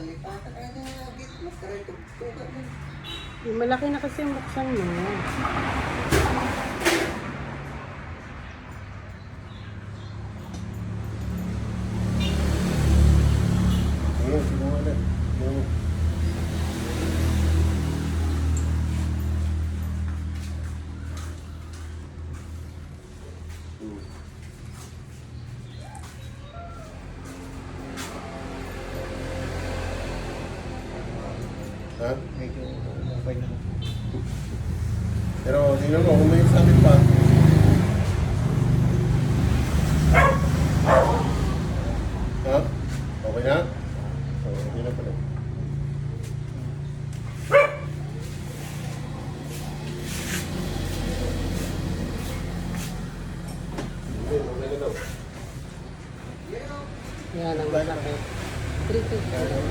Lipatan ka na git mo. Karay tugtugan malaki na kasi yung buksan mo. Ayun, sinuwalan. Yung... Hmm. Ha? Medyo okay na. Pero tingnan mo, kung may sakit pa. Ha? Okay na? Pala. Hindi, na daw. Yan ang malaki. 350.